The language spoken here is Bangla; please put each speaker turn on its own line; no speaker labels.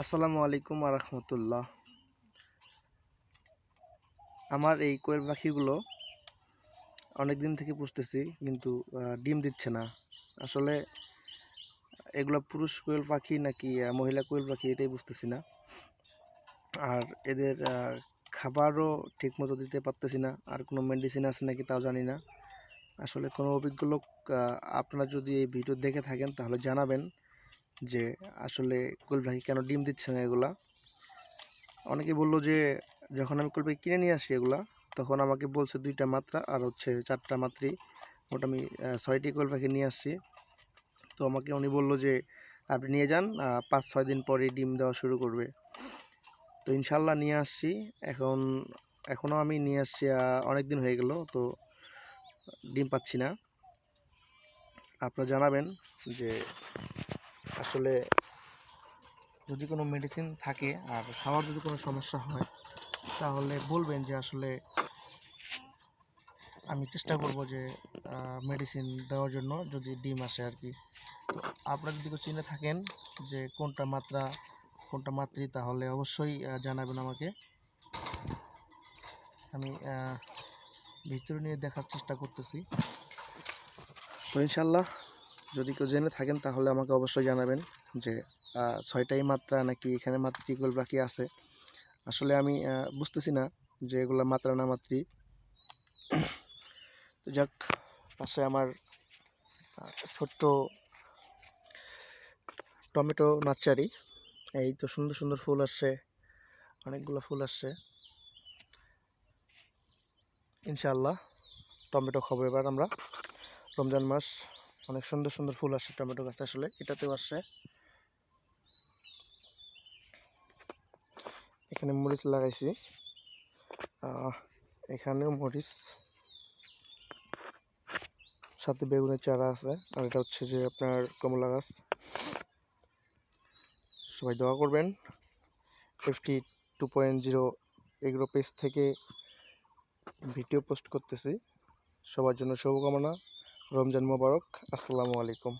আসসালামু আলাইকুম রহমতুল্লাহ। আমার এই কোয়েল পাখিগুলো অনেক দিন থেকে পুষতেছি, কিন্তু ডিম দিচ্ছে না। আসলে, এগুলো পুরুষ কোয়েল পাখি নাকি মহিলা কোয়েল পাখি এটাই বুঝতেছি না। আর এদের খাবারও ঠিক মতো দিতে পারতেছি না, আর কোনো মেডিসিন আছে নাকি তাও জানি না। আসলে কোনো অভিজ্ঞ লোক আপনারা যদি এই ভিডিও দেখে থাকেন, তাহলে জানাবেন। যে আসলে কোয়েল পাখি কেন ডিম দিচ্ছে না এগুলা? অনেকে বলল যে, যখন আমি কোয়েল পাখি কিনে নিয়ে আসি এগুলা, তখন আমাকে বলছে দুইটা মাত্রা আর হচ্ছে চারটা মাত্রই মোট আমি ছয়টি কোয়েল পাখি নিয়ে আসছি। তো আমাকে উনি বলল যে, আপনি নিয়ে যান পাঁচ, ছয় দিন পরে ডিম দেওয়া শুরু করবে। তো ইনশাল্লাহ নিয়ে আসছি। এখন এখনও আমি নিয়ে আসছি অনেক দিন হয়ে গেল, তো ডিম পাচ্ছি না। আপনারা জানাবেন যে আসলে যদি কোনো মেডিসিন থাকে আর খাওয়ার যদি কোনো সমস্যা হয়, তাহলে বলবেন যে আসলে আমি চেষ্টা করব যে মেডিসিন দেওয়ার জন্য যদি ডিম আসে আর কি। আপনারা যদি কেউ চিনে থাকেন যে কোনটা মাত্রা, কোনটা মাত্রি তাহলে অবশ্যই জানাবেন আমাকে। আমি ভিতরে নিয়ে দেখার চেষ্টা করতেছি। তো ইনশাল্লাহ যদি কেউ জেনে থাকেন, তাহলে আমাকে অবশ্যই জানাবেন যে ছয়টাই মাত্রা নাকি এখানে মাত্রা টিকল বাকি আছে? আসলে আমি বুঝতেছি না যে এগুলো মাত্রা না মাত্রি। তো যাক, পাশে আমার ছোট্ট টমেটো নার্সারি এই তো সুন্দর সুন্দর ফুল আসছে, অনেকগুলো ফুল আসছে। ইনশাআল্লাহ টমেটো খাব এবার আমরা। রমজান মাস অনেক সুন্দর সুন্দর ফুল আসছে টমেটো গাছে আসলে। এটাতেও আসছে এখানে মরিচ লাগাইছি। এখানেও মরিচ। সাথে বেগুনের চারা আছে। আর এটা হচ্ছে যে আপনার কমলা গাছ। সবাই দোয়া করবেন। Fifty two point zero agro page থেকে ভিডিও পোস্ট করতেছি। সবার জন্য শুভকামনা। রমজান মোবারক আসসালামু আলাইকুম।